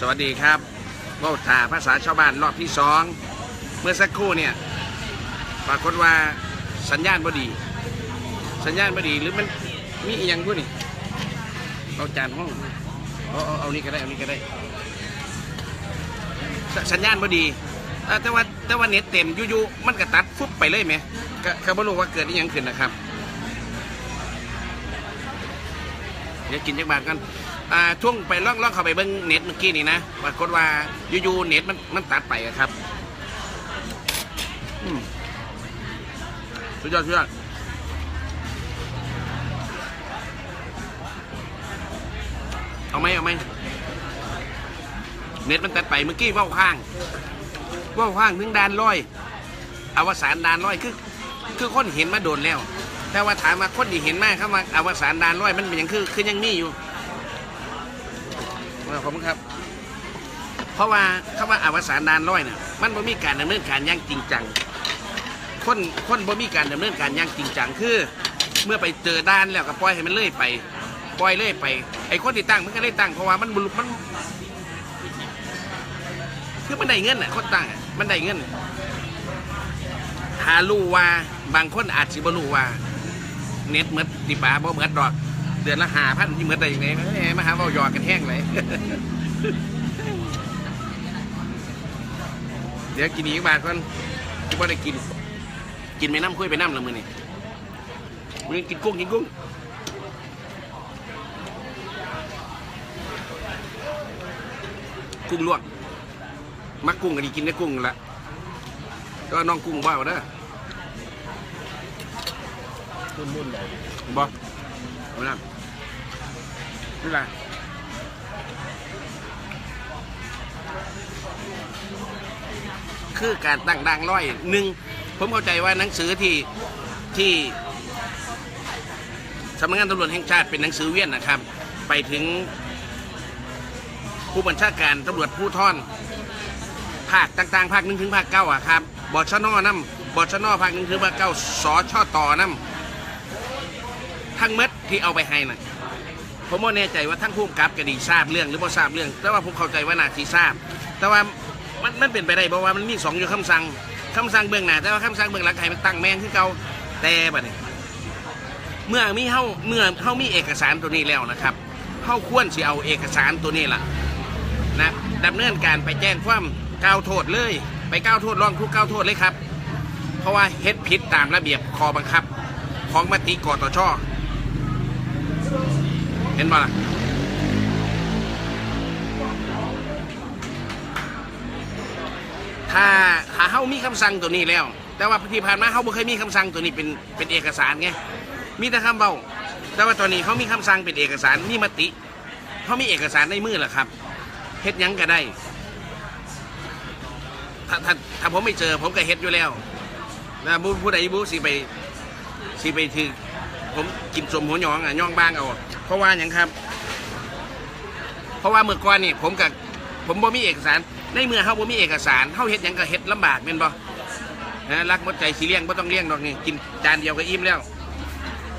สวัสดีครับว่าถาภาษาชาวบ้านรอบที่สองเมื่อสักครู่เนี่ยปรากฏว่าสัญญาณบดี สัญญาณบดีหรือมันมีอีกอย่างด้วยนี่เอาจานห้องเอาเอาเอานี่ก็ได้เอานี่ก็ได้สสัญญาณบดีเอ่อแต่ว่าแต่ว่าเน็ตเต็มอยู่ๆมันก็ตัดฟุบไปเลยไหมก็ก็ไม่รู้ว่าเกิดอีกอย่างขึ้นนะครับ เดี๋ยวกินจักบาทกัน อ่าช่วงไปล่องล่องเข้าไปเบิ้งเน็ตเมื่อกี้นี่นะปรากฏว่าอยู่ๆเน็ตมันมันตัดไปอะครับสุดยอดสุดยอดเอาไหมเอาไหมเน็ตมันตัดไปเมื่อกี้ว่าวข้างว่าวข้างถึงดานร้อยอวสานดานร้อยคือ คือคนเห็นมาโดนแล้ว แต่ว่าถามมาคนที่เห็นมากเข้ามาอวสานดานร้อยมันเป็นย่างคือคือยังมีอยู่ ขอบคุณครับ เพราะว่าคำว่าอวสานดานร้อยเนี่ยมันบ่มีการดำเนินการอย่างจริงจังคนคนบ่มีการดำเนินการอย่างจริงจังคือ เมื่อไปเจอด้านแล้วก็ปล่อยให้มันเลื่อยไป ปล่อยเลื่อยไปไอ้คนที่ตั้งมันก็ได้ตั้งเพราะว่ามันบุมันคือมันได้เงินอะคนตั้งอะมันได้เงินหารู้ว่าบางคนอาจสิบ่รู้ว่า เน็ตเมือติปาบ่เหมือนดอก เดือนละหาพันที่เหมือนได้ยังไงเอ้ยมาหาเบาหยอกกันแห้งเลยเดี๋ยวกินอีกบาทก่อนที่บ่ได้กิน กินไปน้ำคุยไปน้ำละมือนี่มือนี้กินกุ้งกินกุ้งกุ้งลวกมักกุ้งก็ดีกินได้กุ้งนั่นละก็น้องกุ้งบ้าวเด้อมุ่นมุ่นเลยบอเอา น้ำนี่ละคือการตั้งด่างร้อยหนึ่งผมเข้าใจว่าหนังสือที่ที่สำนักงานตำรวจแห่งชาติเป็นหนังสือเวียนนะครับ ไปถึงผู้บัญชาการตำรวจผู้ท่อนภาคต่างๆ ภาคหนึ่งถึงภาคเก้าอะครับบอชนอน้ำบอชนอภาคหนึ่งถึงภาคเก้าสอชอต่อน้ำทั้งเม็ดที่เอาไปให้น่ะ ผมว่าแน่ใจว่าทั้งผู้กำกับก็ดีทราบเรื่องหรือบ่ทราบเรื่อง แต่ว่าผมเข้าใจว่าน่าทีทราบ แต่ว่ามันมันเป็นไปได้เพราะว่ามันมีสองอยู่คำสั่งคำสั่งเบื้องหน้าแต่ว่าคำสั่งเบื้องหลังให้มันตั้งแมงคือเก่าแต่บัดนี้เมื่อมีเฮาเมื่อเฮามีเอกสารตัวนี้แล้วนะครับเฮาควรสิเอาเอกสารตัวนี้ล่ะนะดำเนินการไปแจ้งความกล่าวโทษเลย ไปกล่าวโทษร้องทุกข์กล่าวโทษเลยครับ เพราะว่าเฮ็ดผิดตามระเบียบคอบังคับ ของมติกตช เห็นบ่ล่ะถ้าถ้าเฮามีคำสั่งตัวนี้แล้ว แต่ว่าที่ผ่านมาเฮาบ่เคยมีคำสั่งตัวนี้เป็นเป็นเอกสารไงมีแต่คำเบาแต่ว่าตอนนี้เขามีคำสั่งเป็นเอกสารมีมติเขามีเอกสารในมือแล้วครับเฮ็ดหยังก็ได้ ถ้าถ้าถ้าผมไม่เจอผมก็เฮ็ดอยู่แล้วนะผู้ผู้ใดบุสิไปสิไปถือผมกินสมหัวหยองอะย่องบ้างเอา เพราะว่าอย่างครับ เพราะว่าเมื่อก่อนนี่ผมกับผมบ่มีเอกสาร ในเมื่อเฮาบ่มีเอกสารเฮาเฮ็ดหยังก็เฮ็ดลำบากแม่นบ่นะรักมดใจสิเลี้ยงบ่ต้องเลี้ยงดอกนี่กินจานเดียวก็อิ่มแล้ว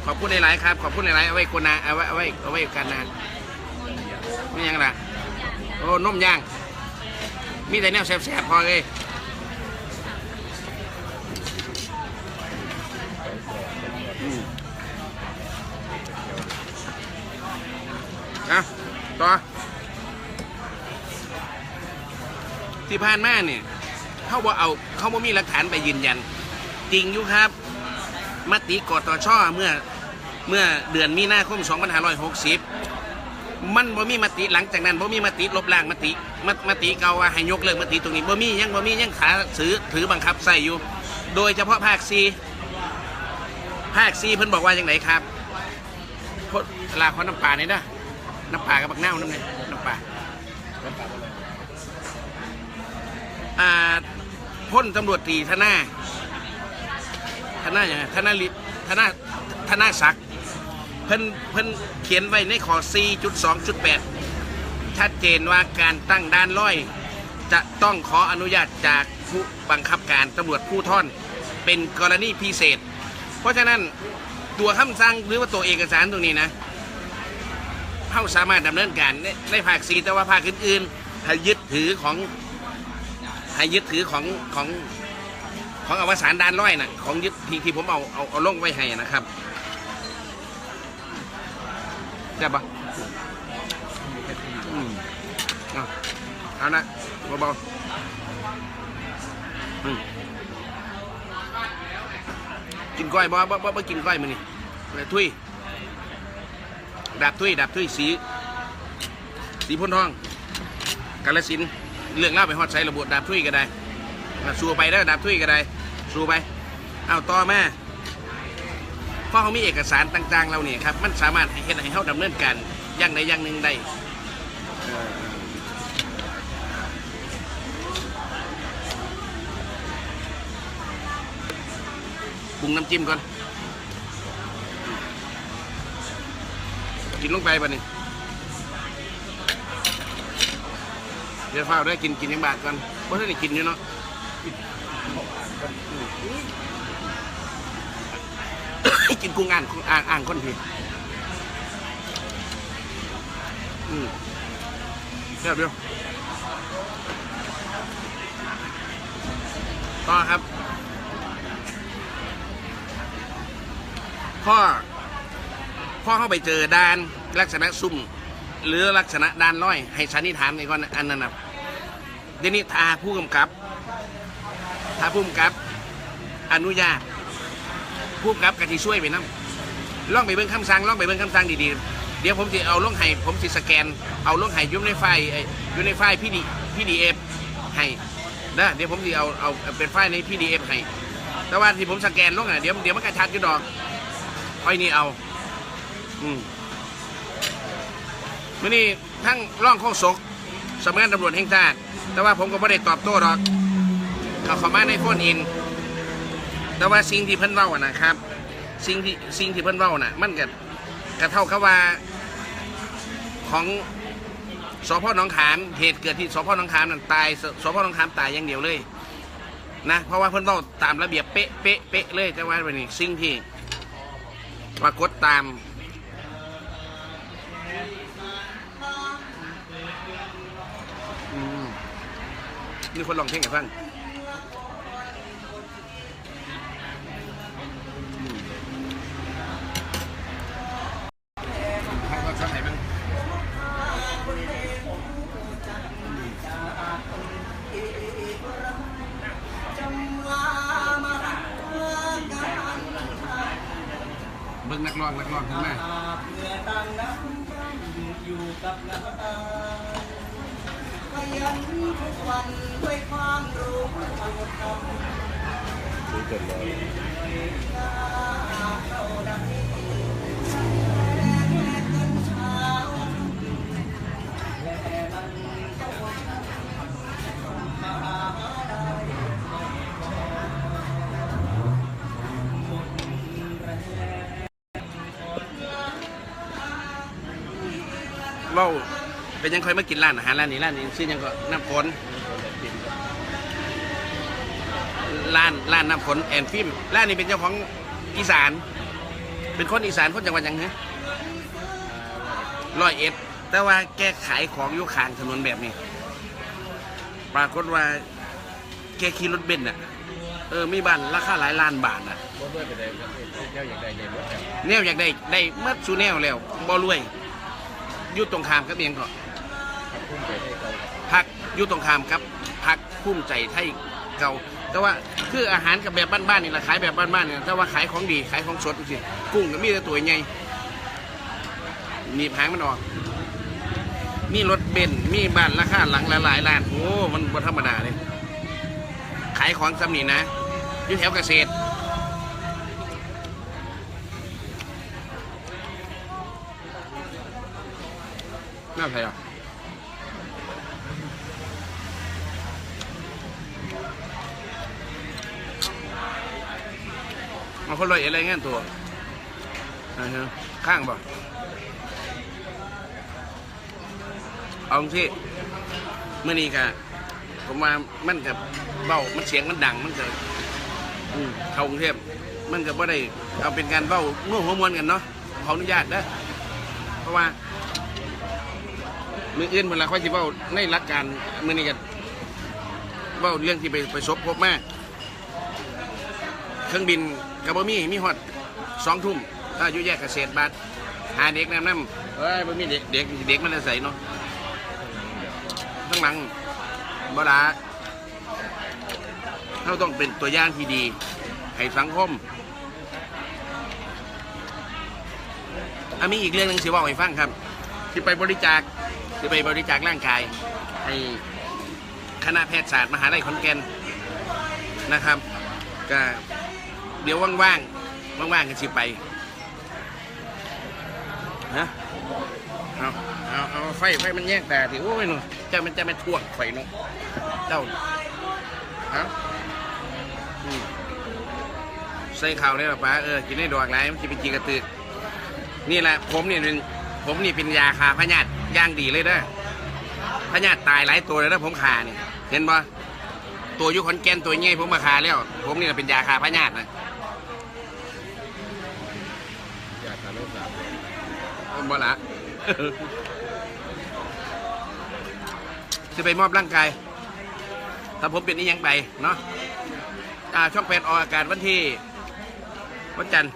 ขอบคุณหลายๆครับ ขอบคุณหลายๆเอาไว้คนนาเอาไว้เอาไว้เอาไว้กันนานนี่ยังล่ะโอ้นมย่าง มีแต่แนวแซ่บๆพอเลย ต่อที่ผ่านมาเนี่ยเขาบ่เอาเขาบ่มีหลักฐานไปยืนยัน จริงอยู่ครับ มติกตชเมื่อเมื่อเดือนมีนาคม 2560 มันบ่มีมติหลังจากนั้นบ่มีมติลบล้างมติมมติเก่าว่าให้ยกเลิกมติตรงนี้บ่มียังบ่มียังขาถือถือบังคับใส่อยู่ โดยเฉพาะภาคซีภาคซีเพิ่นบอกว่าอย่างไรครับลาขอน้ำปลาเนี่ยนะ น้ำปลากับบักน้าวน้ำเนี่ยน้ำปลาอ่าพ้นตำรวจตรีธนาธนาอย่างไรธนาลิธนาธนาศักดิ์เพิ่นเพิ่นเขียนไว้ในข้อ4.2.8 ชัดเจนว่าการตั้งด้านร้อย จะต้องขออนุญาตจากผู้บังคับการตำรวจผู้ท่อน เป็นกรณีพิเศษ เพราะฉะนั้นตัวคำสั่งหรือว่าตัวเอกสารตรงนี้นะ เขาสามารถดำเนินการในในภาคสีแต่ว่าภาคอื่นๆให้ยึดถือของให้ยึดถือของของของอวสานดานร้อยน่ะของยึดที่ที่ผมเอาเอาเอาลงไว้ให้นะครับใช่ปะอืมเอาเอานะเบาๆอืมกินก้อยบ่บ่บ่กินก้อยมื้อนี้เลยทุย ดาบทุยดาบทุยสีสีพ่นทองกาลสินเรื่องเล่าไปฮอดใช้ระบุดาบทุยก็ได้สู้ไปได้อดาบทุยก็ได้สู้ไปเอาต่อมาเพราะเขามีเอกสารต่างๆเราเนี่ยครับมันสามารถให้เฮ็ดให้เขาดำเนินการอย่างใดอย่างหนึ่งได้ปรุงน้ำจิ้มก่อน กินลงไปป่ะนี่เดี๋ยวเฝ้าด้กินกินยังบาทก่อนเพราะถ้าได้กินอยู่เนาะกินกุ้งอ่างอ่างอ่างคนพี่อืมเดี๋ยเดียวต่อครับพ่อ พ่อเข้าไปเจอด้านลักษณะซุ่ม หรือลักษณะด้านร้อย ให้สันนิษฐานในก่อนอันนั้นนะเดี๋ยวนี้ทาผู้กำกับทาผู้กำกับ อนุญาตผู้กำกับกะทิช่วยไปน้ำล่องไปเบิ่งคำสั่งล่องไปเบิ่งคำสั่งดีๆ เดี๋ยวผมจะเอาล่องให้ผมสิสแกน เอาล่องให้ยุ่ในไฟอยอยู่ในไฟพี่ดีพี่ดีเอฟให้นะเดี๋ยวผมจะเอาเอาเป็นไฟในพี่ดีเอฟให้แต่ว่าที่ผมสแกนล่องอะเดี๋ยวเดี๋ยวมันกระชัดอยู่ดอกค่อยนี่เอา อืมมื่อนี้ทั้งร่องโคงศกสำนักงานตำรวจแห่งชาติ แต่ว่าผมก็ไม่ได้ตอบโต้หรอกเขาเข้ามาในโฟนอิน แต่ว่าสิ่งที่เพิ่นเว้าอะนะครับ สิ่งที่สิ่งที่เพิ่นเว้าน่ะ มันก็กระเท่ากับว่าของสพหนองขามเหตุเกิดที่สพหนองขามนั่นตายสสพหนองขามตายอย่างเดียวเลยนะเพราะว่าเพิ่นเว้าตามระเบียบเป๊ะเป๊ะเป๊ะเลยแต่ว่าวันนี้สิ่งที่ปรากฏตาม อืมมีคนลองเพลงให้ฟังอืมให้เขาสักไหนบ้างเบิ่งนักร้องนักร้องขึ้นมาเมื่ กับน้ำตาขยันทุกวันด้วยความรู้ความอดทนซื้อเกินร้อย เว่าเป็นยังค่อยมากินร้านอาหารร้านนี้ร้านนี้ชื่อยังก็น้ำฝนร้านร้านน้ำฝนแอนฟิล์มร้านนี้เป็นเจ้าของอีสาน เป็นคนอีสานคนจังหวัดหยังฮะร้อยเอ็ดแต่ว่าแกขายของอยู่ข้างถนนแบบนี้ ปรากฏว่าแกขี่รถเบนซ์อะ เออมีบ้านราคาหลายล้านบาทอะบ่ด้วยไปได้ครับเจ้าอยากได้ใหญ่หมดครับแนวอยากได้ได้เมื่อสูแนวแล้วบ่รวยอ ยู่ตรงข้ามกับเบียงก็ครับพุ่งไปได้เขาครับพักอยู่ตรงข้ามกับพักภูมิใจไทยเก่าแต่ว่าคืออาหารกับแบบบ้านๆนี่แหละขายแบบบ้านๆเนี่ยแต่ว่าขายของดีขายของสดจริงๆกุ้งก็มีแต่ตัวใหญ่หนีบหางมันออก มีรถเบนซ์มีบ้านราคาหลังละหลายล้านโอ้มันบ่ธรรมดาเลยขายของสำนีนะอยู่แถวเกษตร น่าใช่อะมันคนลอยอะไรเงี้ยตัวอ่าฮะข้างบ่เอาที่เมื่อนี้กะผมมามันกับเบามันเสียงมันดังมันเกิดเข้ากรุงเทพมันก็บ่ได้เอาเป็นการเบ้าเมื่อหัวมวนกันเนาะขออนุญาตนะเพราะว่า มืออื่นเวลาค่อยสิเว้าในหลักการมื้อนี้กันเว้าเรื่องที่ไปไปสบพบมาเครื่องบินกับ่มีมีฮอดสองทุ่มถ้าอยู่แยกเกษตรบาทหาเด็กนำนำเอ้ยบ่มีเด็กเด็กเด็กมันจะใส่เนาะข้งหลังบลาเราต้องเป็นตัวอย่างที่ดี ให้สังคมอันมีอีกเรื่องหนึ่งสิว่าให้ฟังครับ ที่ไปบริจาค ที่ไปบริจาคร่างกายให้คณะแพทยศาสตร์มหาลัยขอนแก่นนะครับก็เดี๋ยวว่างๆว่างๆกันสิไปฮะเอาเอาเอาไฟไฟมันแยกแต่ถือโอ้ยหนูเจ้ามันจะมาท่วงไฟหนูเจ้าฮะใส่ข่าวเลยหรอป้าเออกินได้ดอกไรมันกินเป็นจีกระตือนี่แหละผมเนี่ยเป็น ผมนี่เป็นยาคาพญาติย่างดีเลยเด้อพญาติตายหลายตัวเลยนะผมขาเนี่ยเห็นปะตัวยุคอนแกนตัวเงี้ยผมมาคาแล้ว ผมนี่เป็นยาคาพญาตินะยากทาโลกสามบ่ละจะไปมอบร่างกายถ้าผมเป็นนี่ยังไปเนาะช่องแปดออกอากาศวันที่ วันจันทร์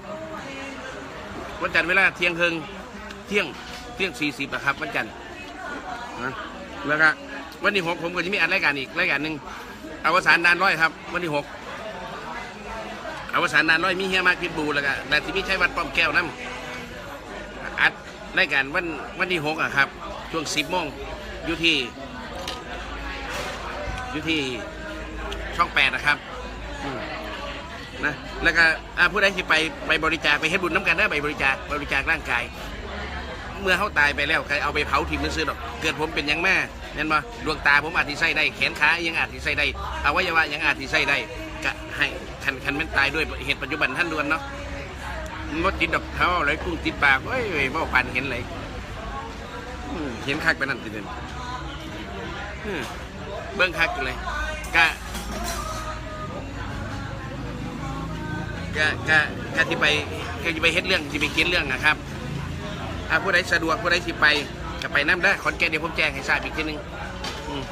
วันจันทร์เวลาเที่ยงครึ่ง เที่ยงเที่ยงสี่สิบนะครับวันจันทร์นะแล้วก็วันที่หกผมก็จะมีอัดรายการอีกรายการหนึ่งอวสานดานร้อยครับ วันที่หกอวสานดานร้อยมีเฮียมากพิบูแล้วก็แต่ที่มีใช้วัดป้อมแก้วน้ำอัดรายการวันวันที่หกอะครับ ช่วงสิบโมงอยู่ที่อยู่ที่ช่องแปดนะครับนะแล้วก็ผู้ใดที่ไปไปบริจาคไปให้บุญน้ำกันได้ไปบริจาคบริจาคร่างกาย เมื่อเขาตายไปแล้วใครเอาไปเผาทิ้งมันซื้อดอกเกิดผมเป็นยังแม่เห็นปะดวงตาผมอาจจะใส่ได้แขนขายังอาจจะใส่ได้อวัยวะยังอาจจะใส่ได้ก็ให้คันคันมันตายด้วยเหตุปัจจุบันท่านด่วนเนาะมดติดดอกเท้าอะไรกุ้งติดปากเฮ้ยเบ้าปันเห็นเลยเห็นคักไปนั่นติเด่นเบิ้องคักเลยกะกะกะกะที่ไปกะที่ไปเฮ็ดเรื่องที่ไปเขียนเรื่องนะครับ อ่าผู้ใดสะดวกผู้ใดสิไปก็ไปน้ำได้ขอนแก่นเดี๋ยวผมแจ้งให้ทราบอีกทีหนึงอืม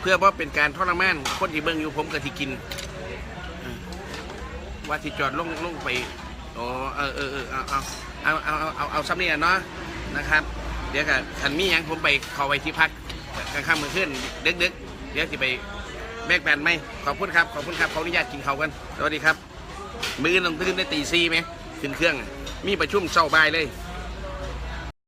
เพื่อว่าเป็นการทรมานคนที่เบิ่งอยู่ผมก็ที่กินอืมว่าที่จอดลงลงไปอ๋อเออเออเออเอาเอาเอาเอาเอาเอาเอาซ้ำนี่อะเนาะนะครับ เดี๋ยวกับทันมีหยังผมไปเข้าไปที่พักกลางค่ำกลางคืนดึกๆเดี๋ยวสิไปแบกแบนไหมขอบคุณครับขอบคุณครับขออนุญาตกินเขาวกันสวัสดีครับ มือลงตื่นได้ตีซีไหมขึ้นเครื่องอะ มีประชุมเช้าบ่ายเลย